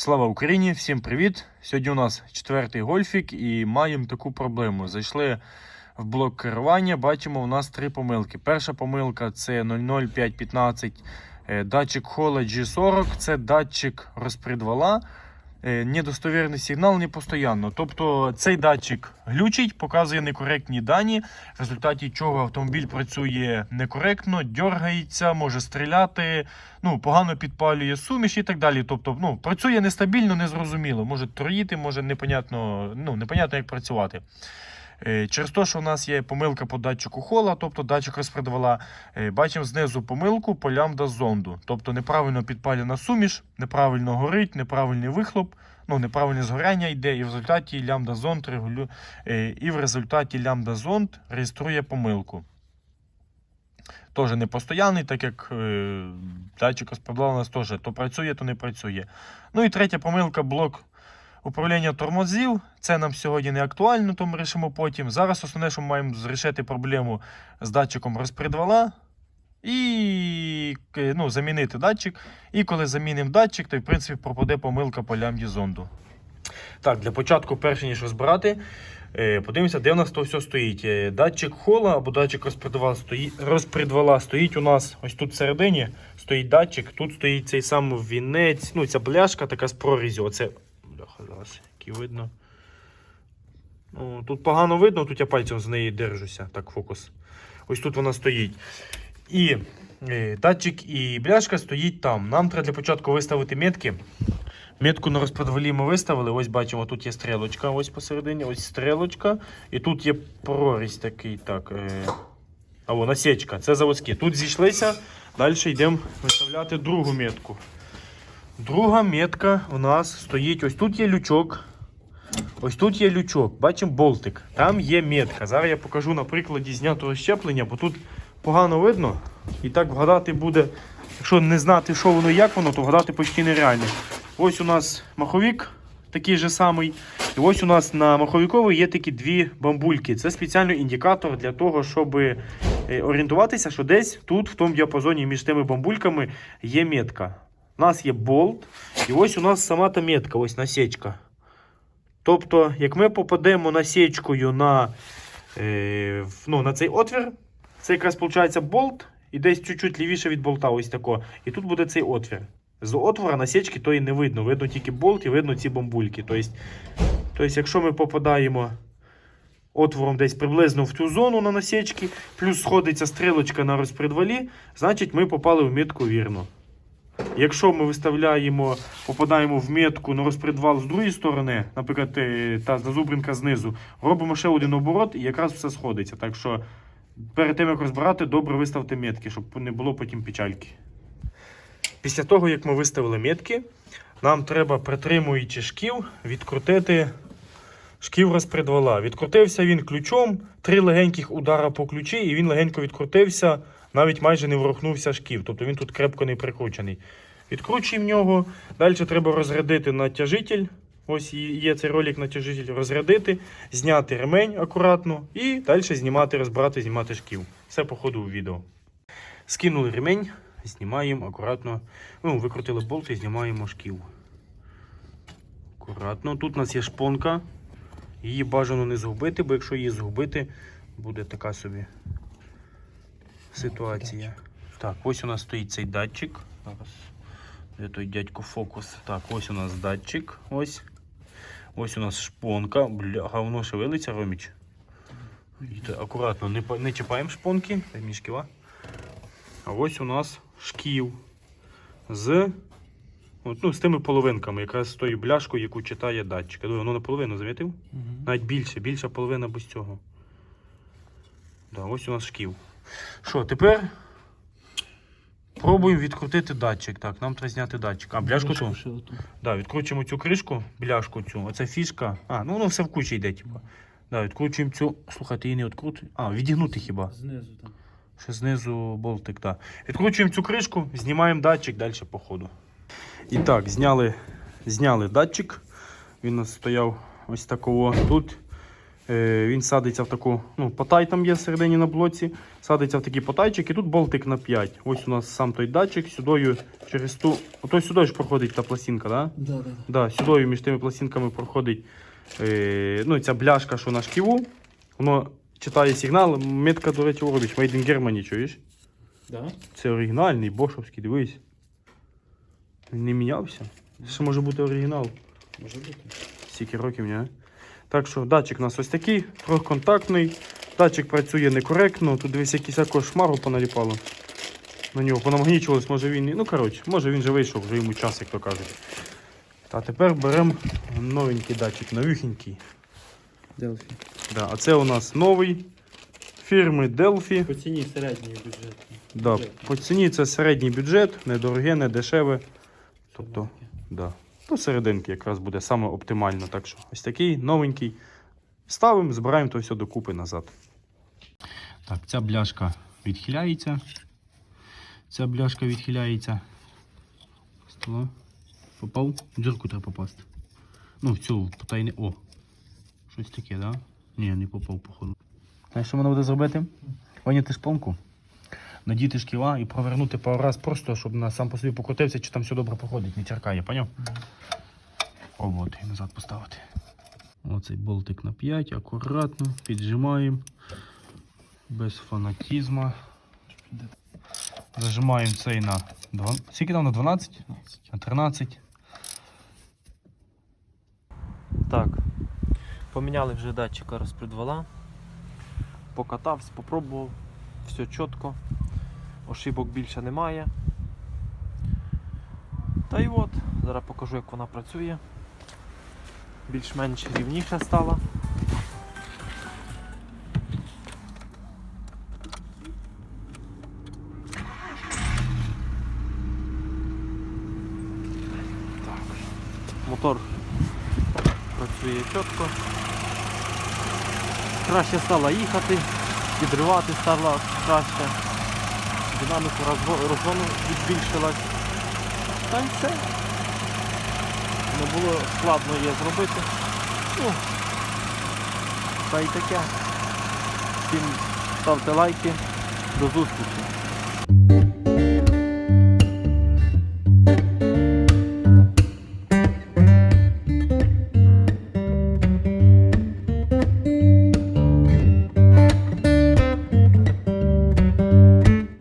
Слава Україні! Всім привіт! Сьогодні у нас четвертий гольфік і маємо таку проблему. Зайшли в блок керування, бачимо, у нас три помилки. Перша помилка це 00515 е, датчик хола G40, це датчик розпредвала. Е, Недостовірний сигнал непостоянно. Тобто цей датчик глючить, показує некоректні дані, в результаті чого автомобіль працює некоректно, дергається, може стріляти, ну, погано підпалює суміш і так далі. Тобто, ну, працює нестабільно, незрозуміло. Може троїти, може непонятно, ну, непонятно, як працювати. Е, Через те, що у нас є помилка по датчику хола, тобто датчик розпредвала, е, бачимо знизу помилку по лямбда зонду. Тобто неправильно підпалена суміш, неправильно горить, неправильний вихлоп, ну, неправильне згоряння йде, і в результаті лямбда зонд регулю... е, і в результаті лямбда зонд реєструє помилку. Теж не постоянний, так як е, датчик розпредвала у нас теж то працює, то не працює. Ну і третя помилка блок управління тормозів. Це нам сьогодні не актуально, то ми рішимо потім. Зараз основне, що ми маємо зрішити проблему з датчиком розпредвала і е, ну, замінити датчик. І коли замінимо датчик, то в принципі пропаде помилка по лямбді зонду. Так, для початку, перше ніж розбирати, е, подивимося, де у нас то все стоїть. Е, Датчик хола або датчик розпредвала стоїть, розпредвала стоїть у нас ось тут всередині. Стоїть датчик, тут стоїть цей самий вінець, ну ця бляшка така з прорізю. Оце зараз, який видно. Ну, тут погано видно, тут я пальцем з неї держуся. Так, фокус. Ось тут вона стоїть. І е, датчик і бляшка стоїть там. Нам треба для початку виставити метки. Метку на розподвалі ми виставили. Ось бачимо, тут є стрілочка, ось посередині, ось стрілочка. І тут є прорізь такий. так. Е... А о, насічка. Це заводські. Тут зійшлися. Далі йдемо виставляти другу метку. Друга метка у нас стоїть. Ось тут є лючок. Ось тут є лючок. Бачимо болтик. Там є метка. Зараз я покажу на прикладі знятого щеплення, бо тут погано видно. І так вгадати буде. Якщо не знати, що воно і як воно, то вгадати почти нереально. Ось у нас маховик такий же самий. І ось у нас на маховиковій є такі дві бамбульки. Це спеціальний індикатор для того, щоб е, орієнтуватися, що десь тут, в тому діапазоні між тими бамбульками, є метка. У нас є болт, і ось у нас сама та метка, ось насічка. Тобто, як ми попадемо насічкою на, е, ну, на цей отвір, це якраз виходить болт, і десь чуть-чуть лівіше від болта, ось тако. І тут буде цей отвір. З отвора насічки то і не видно. Видно тільки болт і видно ці бамбульки. Тобто, тобто якщо ми попадаємо отвором десь приблизно в цю зону на насічки, плюс сходиться стрілочка на розпредвалі, значить ми попали в метку вірно. Якщо ми виставляємо, попадаємо в метку на розпредвал з другої сторони, наприклад, е, та зазубринка знизу, робимо ще один оборот і якраз все сходиться. Так що перед тим як розбирати, добре виставте метки, щоб не було потім печальки. Після того, як ми виставили метки, нам треба, притримуючи шків, відкрутити шків розпредвала. Відкрутився він ключом, три легеньких удара по ключі, і він легенько відкрутився, навіть майже не ворухнувся шків. Тобто він тут крепко не прикручений. Відкручуємо нього. Далі треба розрядити натяжитель. Ось є цей ролик натяжитель. Розрядити, зняти ремень акуратно і далі знімати, розбирати, знімати шків. Все по ходу у відео. Скинули ремень, знімаємо акуратно. Ну, викрутили болт і знімаємо шків. Акуратно. Тут у нас є шпонка. Її бажано не згубити, бо якщо її згубити, буде така собі ситуація. Так, ось у нас стоїть цей датчик. Зараз. Де той дядько фокус? Так, ось у нас датчик. Ось. Ось у нас шпонка. Бля, воно шевелиться, Роміч. І Акуратно, не, не чіпаємо шпонки. Дай. А ось у нас шків з, от, ну, з тими половинками, якраз з тою бляшкою, яку читає датчик. Я думаю, воно наполовину замітив? Навіть більше, більша половина без цього. Да, ось у нас шків. Що, тепер пробуємо відкрутити датчик. Так, нам треба зняти датчик. А, бляшку цю? Да, відкручуємо цю кришку, бляшку цю. Оце фішка. А, ну воно все в кучі йде, типу. Да, відкручуємо цю. Слухайте, її не відкрути. А, відігнути хіба. Знизу там. Ще знизу болтик, так. Відкручуємо цю кришку, знімаємо датчик далі по ходу. І так, зняли, зняли датчик. Він у нас стояв ось такого. Тут Він садиться в таку, ну, потай там є всередині на блоці, садиться в такий потайчик, і тут болтик на 5. Ось у нас сам той датчик, сюдою через ту. Ото сюди ж проходить та пластинка, да? Да, да, да. Сюдою між тими пластинками проходить е, ну, ця бляшка, що на шківу. Воно читає сигнал. Метка, до речі, робиш. Made in Germany, чуєш? Да? Це оригінальний, бошовський, дивись. Він не мінявся. Це може бути оригінал. Може бути. Стільки років, ні? Так що датчик у нас ось такий, трьохконтактний. Датчик працює некоректно. Тут дивись, якийсь також шмару поналіпало. На нього понамагнічувалось, може він. Ну, коротше, може він же вийшов, вже йому час, як то кажуть. А тепер беремо новенький датчик, новюхенький. Делфі. Да, а це у нас новий фірми Delphi. По ціні середньої бюджету. Да, по ціні це середній бюджет, недороге, не дешеве. Тобто, да. Посерединки якраз буде саме оптимально. Так що ось такий новенький. Ставимо, збираємо то все докупи назад. Так, ця бляшка відхиляється. Ця бляшка відхиляється. Стола. Попав? Дірку треба попасти. Ну, в цю потайне. О! Щось таке, да? Ні, не попав, походу. Знаєш, що вона буде зробити? Ваняти шпонку, надіти шкіла і провернути пару раз просто, щоб на сам по собі покрутився, чи там все добре проходить, не черкає, поняв? Пробувати і назад поставити. Оцей болтик на 5, акуратно, піджимаємо. Без фанатізму. Зажимаємо цей на 2. Скільки там на 12? На 13. Так, поміняли вже датчика розпредвала. Покатався, попробував, все чітко, ошибок більше немає. Та й от, зараз покажу, як вона працює. Більш-менш рівніша стала. Мотор працює чітко. Краще стала їхати, підривати стала краще. Динаміку розгону збільшилась. Та й все. Не було складно її зробити. Ну, та й таке. Всім ставте лайки. До зустрічі.